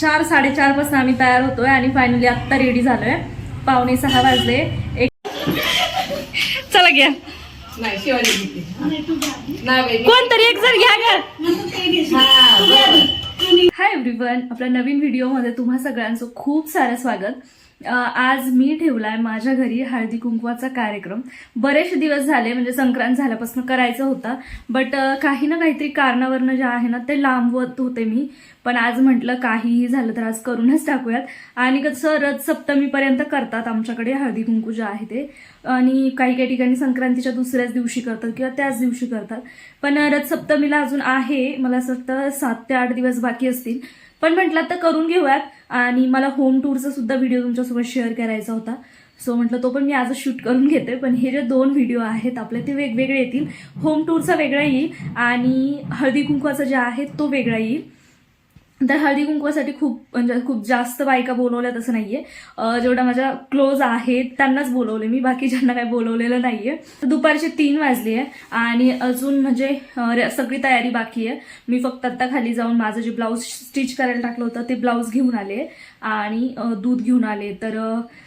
चार साडेचारपासून आम्ही तयार होतोय आणि फायनली आत्ता रेडी झालोय. पावणे सहा वाजले. एक चला घ्या. कोणतरी एक जर घ्या हाय एव्हरीवन आपल्या नवीन व्हिडिओमध्ये तुम्हा सगळ्यांचं खूप सारं स्वागत. आज मी ठेवलाय माझ्या घरी हळदी कुंकवाचा कार्यक्रम. बरेचसे दिवस झाले म्हणजे संक्रांत झाल्यापासून करायचा होता बट काही ना काहीतरी कारणावरनं जे आहे ना ते लांबवत होते मी. पण आज म्हटलं काहीही झालं तर आज करूनच टाकूयात. आणि कसं रथ सप्तमीपर्यंत करतात आमच्याकडे हळदी कुंकू जे आहे ते. आणि काही काही ठिकाणी संक्रांतीच्या दुसऱ्याच दिवशी करतात किंवा त्याच दिवशी करतात. पण रथ सप्तमीला अजून आहे. मला असं वाटतं सात ते आठ दिवस बाकी असतील. पण म्हटलं तर करून घेऊयात. आणि मला होम टूरचा सुद्धा व्हिडिओ तुमच्यासोबत शेअर करायचा होता. सो म्हटलं तो पण मी आज शूट करून घेते पण हे जे दोन व्हिडिओ आहेत आपले ते वेगवेगळे येतील. होम टूरचा वेगळा येईल आणि हळदी कुंकवाचा जे आहे तो वेगळा येईल. तर हळदी कुंकवासाठी खूप म्हणजे खूप जास्त बायका बोलवल्या तसं नाहीये. जेवढ्या माझ्या क्लोज आहेत त्यांनाच बोलवले मी बाकी ज्यांना काही बोलवलेलं नाहीये. तर दुपारचे तीन वाजले आहे आणि अजून म्हणजे सगळी तयारी बाकी आहे. मी फक्त आत्ता खाली जाऊन माझं जे ब्लाऊज स्टिच करायला टाकलं होतं ते ब्लाऊज घेऊन आले आणि दूध घेऊन आले. तर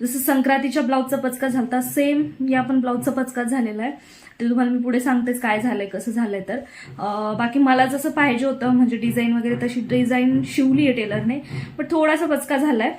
जसं संक्रांतीच्या ब्लाऊजचा पचका झाला सेम या पण ब्लाऊजचा पचकाच झालेला आहे. ते तुम्हाला मी पुढे सांगतेच काय झालंय कसं झालंय तर. बाकी मला जसं पाहिजे होतं म्हणजे डिझाईन वगैरे तशी डिझाईन शिवली आहे टेलरने पण थोडासा बचका झालाय.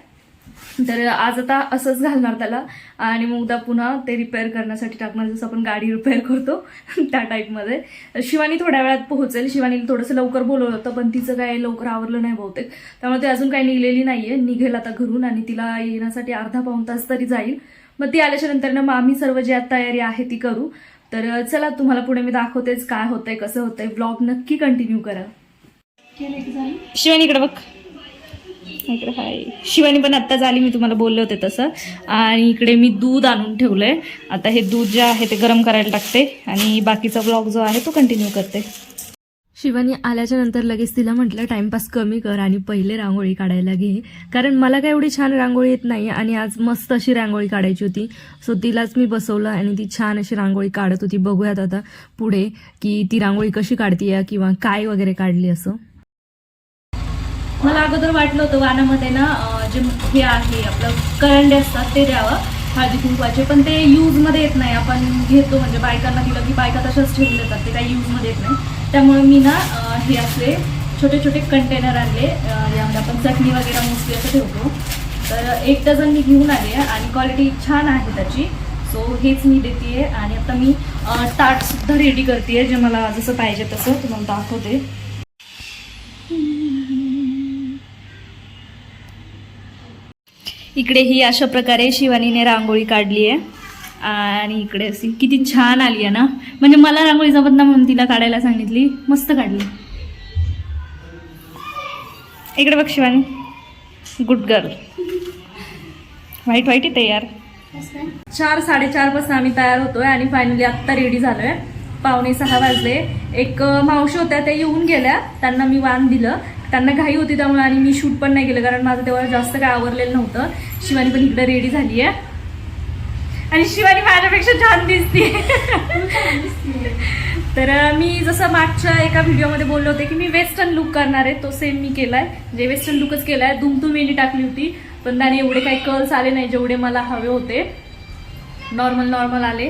तर आज आता असंच घालणार त्याला. आणि मग उद्या पुन्हा ते रिपेअर करण्यासाठी टाकणार जसं आपण गाडी रिपेअर करतो त्या टाईपमध्ये शिवानी थोड्या वेळात पोहोचेल. शिवानीला थोडंसं लवकर बोलवलं होतं पण तिचं काय लवकर आवरलं नाही बहुतेक. त्यामुळे ते अजून काही निघलेली नाहीये. निघेल आता घरून आणि तिला येण्यासाठी अर्धा पाऊण तास तरी जाईल. मग ती आल्याच्यानंतर ना मग आम्ही सर्व जी तयारी आहे ती करू. तर चला तुम्हाला पुढे मी दाखवतेच काय होतंय कसं होतंय. ब्लॉग नक्की कंटिन्यू करा. शिवानी इकडे बघ. इकडे हाय. शिवानी पण आत्ता झाली मी तुम्हाला बोलले होते तसं. आणि इकडे मी दूध आणून ठेवलंय. आता हे दूध जे आहे ते गरम करायला टाकते. आणि बाकीचा ब्लॉग जो आहे तो कंटिन्यू करते. शिवानी आल्याच्यानंतर लगेच तिला म्हटलं टाइमपास कमी कर आणि पहिले रांगोळी काढायला घे. कारण मला काय एवढी छान रांगोळी येत नाही आणि आज मस्त अशी रांगोळी काढायची होती. सो तिलाच मी बसवलं आणि ती छान अशी रांगोळी काढत होती. बघूयात आता पुढे की ती रांगोळी कशी काढतीय किंवा काय वगैरे काढली असं. मला अगोदर वाटलं होतं वानामध्ये ना जे हे आहे आपलं करंडे असतात ते द्यावं. हळदी कुंकवाचे. पण ते यूजमध्ये येत नाही. आपण घेतो म्हणजे बायकांना दिलं की बायका तशाच ठेवून देतात. ते काही यूजमध्ये येत नाही. त्यामुळे मी ना हे असले छोटे छोटे कंटेनर आणले. यामध्ये आपण चटणी वगैरे मोस्टली असं ठेवतो. तर एक डझन मी घेऊन आले आणि क्वालिटी छान आहे त्याची. सो हेच मी देते आणि आता मी ताटसुद्धा रेडी करते जे मला जसं पाहिजे तसं तुम्हाला दाखवते. इकडे ही अशा प्रकारे शिवानीने रांगोळी काढली आहे आणि इकडे अशी. किती छान आली आहे ना. म्हणजे मला रांगोळी जमत ना म्हणून तिला काढायला सांगितली. मस्त काढली. इकडे बघ शिवानी. गुड गर्ल वाईट वाईट येते यार. चार साडेचारपासून आम्ही तयार होतोय आणि फायनली आत्ता रेडी झालोय. पावणे सहा वाजले. एक मावशी होत्या त्या येऊन गेल्या. त्यांना मी वान दिलं. त्यांना घाई होती त्यामुळे आणि मी शूट पण नाही केलं कारण माझं तेव्हा जास्त काय आवरलेलं नव्हतं. शिवानी पण इकडे रेडी झाली आहे आणि शिवानी माझ्यापेक्षा छान दिसते. तर मी जसं मागच्या एका व्हिडिओमध्ये बोलले होते की मी वेस्टर्न लुक करणार आहे तो सेम मी केला आहे म्हणजे वेस्टर्न लुकच केला आहे दुमतुम वेणी टाकली होती. पण त्याने एवढे काही कर्ल्स आले नाही जेवढे मला हवे होते. नॉर्मल नॉर्मल आले.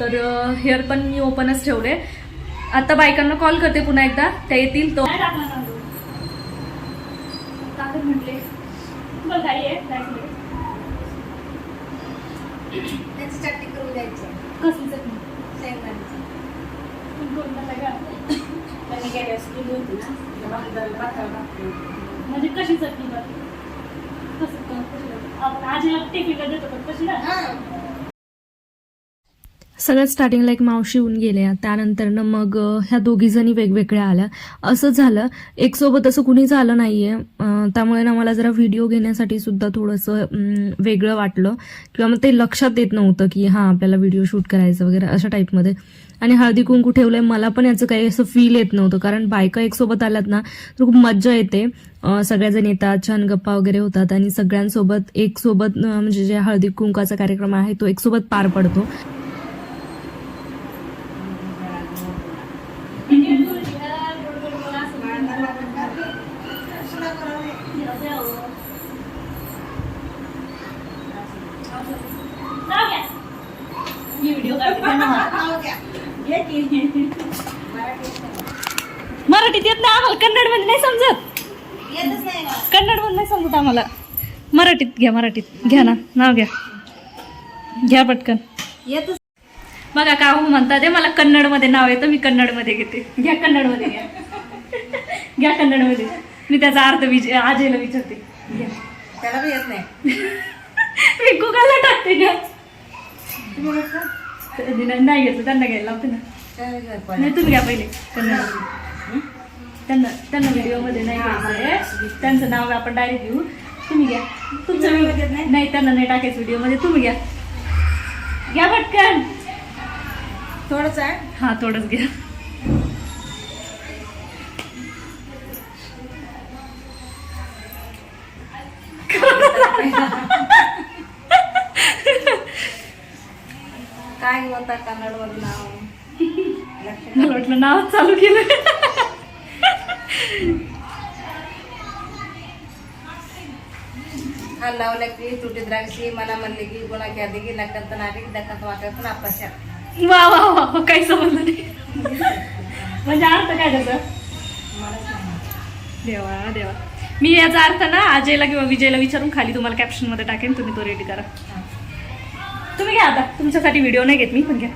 तर हेअर पण मी ओपनच ठेवले. आता बायकांना कॉल करते पुन्हा एकदा. त्या येतील तो. म्हटले त्याची चटणी करून द्यायची. कसली चटणी? शेंगदाण्याची. म्हणजे त्यांनी गेल्या वेळेस केली होती ना त्या भांडणाला पातळ भाकरी होती. कशी चटणी करते? कसं? आपण आजीला टिफिनला देतो पण कशी ना? हा. सगळ्यात स्टार्टिंगला एक मावशी येऊन गेल्या. त्यानंतरनं मग ह्या दोघी जणी वेगवेगळ्या आल्या. असं झालं. एक सोबत असं कुणीच आलं नाहीये. आहे त्यामुळे ना मला जरा व्हिडिओ घेण्यासाठी सुद्धा थोडंसं वेगळं वाटलं. किंवा मग ते लक्षात येत नव्हतं की हां आपल्याला व्हिडिओ शूट करायचं वगैरे अशा टाईपमध्ये आणि हळदी कुंकू ठेवलंय मला पण याचं काही असं फील येत नव्हतं. कारण बायका एक सोबत आल्यात ना तर खूप मज्जा येते. सगळ्याजण येतात छान गप्पा वगैरे होतात आणि सगळ्यांसोबत एक सोबत म्हणजे जे हळदी कुंकाचा कार्यक्रम आहे तो एक सोबत पार पडतो सुना करावं. नाव घ्या. मी व्हिडिओ. मराठीत येत नाही आम्हाला कन्नडमध्ये नाही समजत. कन्नडमध्ये नाही समजत आम्हाला. मराठीत घ्या मराठीत. घ्या ना नाव घ्या. घ्या पटकन. बघा का हो म्हणता ते मला कन्नडमध्ये नाव येतं मी कन्नडमध्ये घेते. घ्या कन्नडमध्ये घ्या. घ्या कन्नडमध्ये मी त्याचा अर्थ विच आजेला विचारते. घ्या. त्याला येत नाही. मी गुगलला टाकते घ्या नाही नाही घेतलं त्यांना घ्यायला लावते ना नाही तुम्ही घ्या पहिले. कन्नड त्यांना त्यांना व्हिडिओमध्ये नाही घ्यायचंय त्यांचं नाव आपण डायरेक्ट घेऊ तुम्ही घ्या. तुमचं व्हिडिओ नाही नाही त्यांना नाही टाकायचं व्हिडिओमध्ये तुम्ही घ्या. घ्या पटकन. थोडंच आहे. हा थोडंच घ्या. काय म्हणतात कन्नडमध्ये नाव मला वाटलं नाव चालू केलं लावल्या की तुटी द्राक्षी मला म्हणले की गुन्हा घ्या की नक्कंत नाटक दक्कंत वाटत नापाशा वा वा वा वा, काही समजलं नाही. म्हणजे अर्थ काय त्याचा? देवा देवा. मी याचा अर्थ ना अजयला किंवा विजयला विचारून खाली तुम्हाला कॅप्शनमध्ये टाकेन तुम्ही तो रेडी करा. तुम्ही घ्या आता. तुमच्यासाठी व्हिडिओ नाही घेत मी पण घ्या.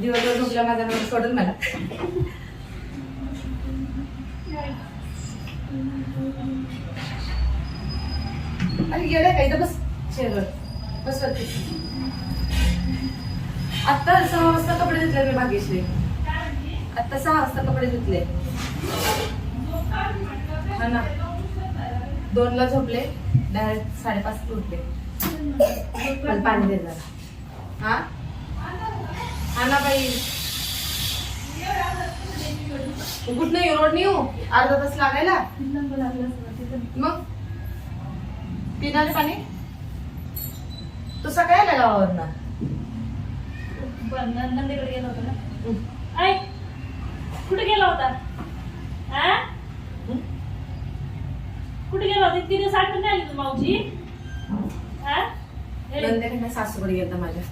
दिवसभर झोपला माझा नवरा सोडून मला. आणि गेलं काय तर बस. शेअर बस आत्ता सहा वाजता कपडे धुतले मी भाग्यश्री. आत्ता सहा वाजता कपडे धुतले. हा ना. दोनला झोपले. डायरेक्ट साडेपाच उठले मला पाणी दे जरा. हा? हा ना बाई कुठं येऊ रोड नाही येऊ? अर्धा तास लागायला? मग? पिणारे पाणी? तू सकाळी आला गावावरनं? नंदेकडे गेला होता ना. कुठे गेला होता? कुठे गेला होता? इतके दिवस आठवण नाही आली तू मावशी नंदेकडे सासूकडे गेलता माझ्या.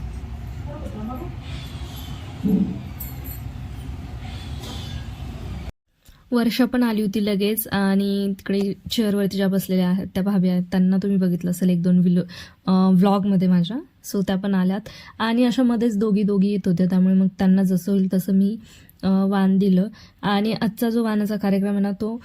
वर्षा पण आली होती लगेच आणि तिकडे चेअरवरती ज्या बसलेल्या आहेत त्या भाभी आहेत त्यांना तुम्ही बघितलं असेल एक दोन विलो व्लॉगमध्ये माझ्या. सो त्या पण आल्यात. आणि अशा मध्येच दोघी दोघी येत होत्या. त्यामुळे मग त्यांना जसं होईल तसं मी वान वाण दिलं. आणि आजचा जो वानाचा कार्यक्रम आहे ना तो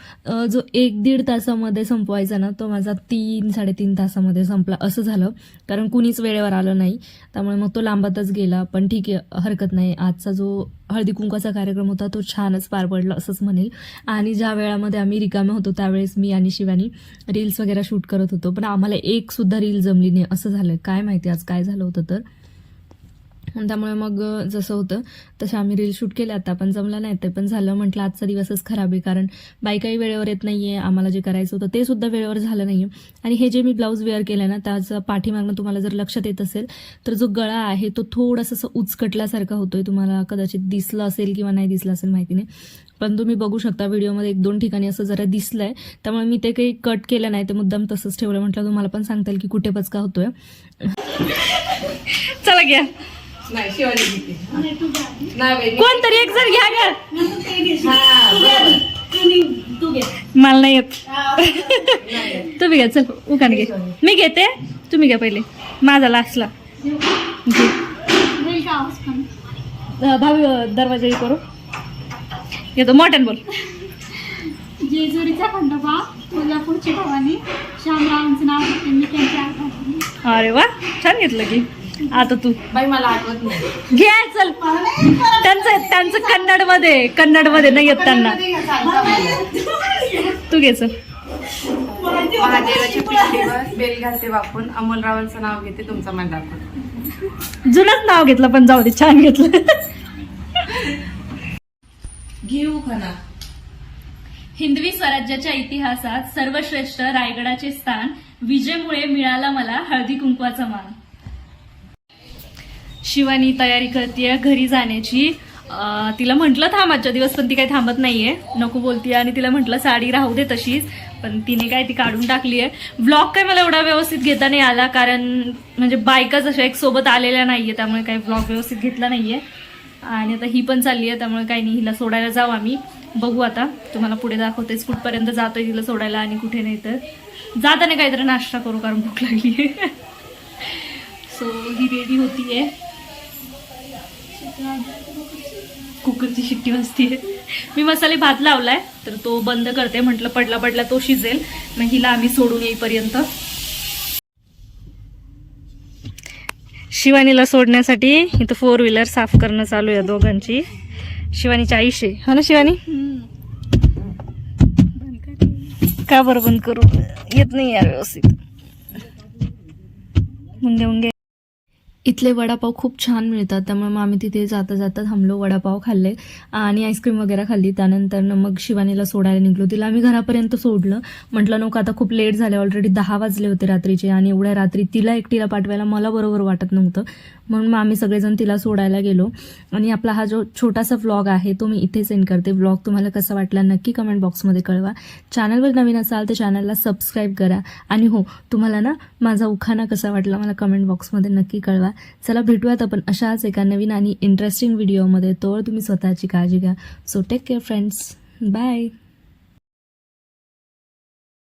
जो एक दीड तासामध्ये संपवायचा ना तो माझा तीन साडेतीन तासामध्ये संपला. असं झालं. कारण कुणीच वेळेवर आलं नाही. त्यामुळे मग तो लांबातच गेला. पण ठीक आहे हरकत नाही. आजचा जो हळदी कुंकाचा कार्यक्रम होता तो छानच पार पडला असंच म्हणेल. आणि ज्या वेळामध्ये आम्ही रिकामे होतो त्यावेळेस मी आणि शिवानी रील्स वगैरे शूट करत होतो. पण आम्हाला एकसुद्धा रील जमली नाही. असं झालं. काय माहिती आज काय झालं होतं तर. त्यामुळे मग जसं होतं तसं आम्ही रील शूट केलं आता पण जमलं नाही ते पण झालं. म्हटलं आजचा दिवसच खराब आहे कारण बायकाही वेळेवर येत नाही आहे आम्हाला जे करायचं होतं ते सुद्धा वेळेवर झालं नाही आणि हे जे मी ब्लाऊज वेअर केलं ना त्याचं पाठीमागनं तुम्हाला जर लक्षात येत असेल तर जो गळा आहे तो थोडासा असं उचकटल्यासारखा होतोय. तुम्हाला कदाचित दिसलं असेल किंवा नाही दिसलं असेल माहिती नाही. पण तुम्ही बघू शकता व्हिडिओमध्ये एक दोन ठिकाणी असं जरा दिसलंय. त्यामुळे मी ते काही कट केलं नाही ते मुद्दाम तसंच ठेवलं. म्हटलं तुम्हाला पण सांगता येईल की कुठे पचका होतोय. चला घ्या. नाही शिवाजी घेते नाही बाई मी- कोणतरी एक जर घ्या घ्या हा, बरोबर. मला नाही येत. तुम्ही घ्या चल उकान घे. मी घेते. तुम्ही घ्या पहिले. माझा लास्टला भावी दरवाजा हे करू. येतो. मोठ्यान बोल. जेजुरीचा खंडोबा कोल्हापूरची भवानी श्यामरावांचं नाव घेते. मी त्यांच्या आठवणी अरे वा छान घेतलं की. आता तू. बाई मला आठवत नाही. घे चल. त्यांचं त्यांचं कन्नडमध्ये कन्नडमध्ये नाही येत त्यांना. तू घे चल. महादेवाच्या बेल घालते बापून अमोलरावांचं नाव घेते तुमचा मान दाखवून जुनच नाव घेतलं पण जाऊ दे छान घेतलं. घेऊ खना हिंदवी स्वराज्याच्या इतिहासात सर्वश्रेष्ठ रायगडाचे स्थान विजेमुळे मिळाला मला हळदी कुंकवाचा मान. शिवानी तयारी करते घरी जाण्याची. तिला म्हटलं थांब आजच्या दिवस पण ती काही थांबत नाहीये. नको बोलतीये आणि तिला म्हटलं साडी राहू दे तशीच. पण तिने काय ती काढून टाकली आहे ब्लॉग काय मला एवढा व्यवस्थित घेता नाही आला कारण म्हणजे बायकाच अशा एक सोबत आलेल्या नाहीये त्यामुळे काही ब्लॉग व्यवस्थित घेतला नाहीये. आणि आता ही पण चालली आहे त्यामुळे काही नाही हिला सोडायला जाऊ आम्ही. बघू आता तुम्हाला पुढे दाखवतेच कुठपर्यंत जातोय तिला सोडायला आणि कुठे नाही तर. जाताना काहीतरी नाश्ता करू कारण भूक लागली आहे सो ही रेडी होतीये. कुकरची शिट्टी वाजतीये. मी मसाले भात लावलाय तर तो बंद करते. म्हटलं पडला पडला तो शिजेल. मग हिला आम्ही सोडून येईपर्यंत. शिवानीला सोडण्यासाठी इथं फोर व्हीलर साफ करणं चालू आहे दोघांची. शिवानीची आयुष्य आहे हो ना शिवानी? का बरं बंद करू? येत नाही यार व्यवस्थित. मुंगे मुंगे. इथले वडापाव खूप छान मिळतात त्यामुळे मग आम्ही तिथे जाता जाता थांबलो वडापाव खाल्ले आणि आईस्क्रीम वगैरे खाल्ली. त्यानंतर मग शिवानीला सोडायला निघलो. तिला आम्ही घरापर्यंत सोडलं. म्हटलं नको आता खूप लेट झाले. ऑलरेडी दहा वाजले होते रात्रीचे आणि एवढ्या रात्री तिला एकटीला पाठवायला मला बरोबर वाटत नव्हतं. म्हणून मग आम्ही सगळेजण तिला सोडायला गेलो. आणि आपला हा जो छोटासा व्लॉग आहे तो मी इथे सेंड करते. व्लॉग तुम्हाला कसा वाटला नक्की कमेंट बॉक्समध्ये कळवा. चॅनलवर नवीन असाल तर चॅनलला सबस्क्राईब करा. आणि हो तुम्हाला ना माझा उखाणा कसा वाटला मला कमेंट बॉक्समध्ये नक्की कळवा. चला भेटूयात आपण अशाच एका नवीन आणि इंटरेस्टिंग व्हिडिओमध्ये तोवर तुम्ही स्वतःची काळजी घ्या. So take care friends bye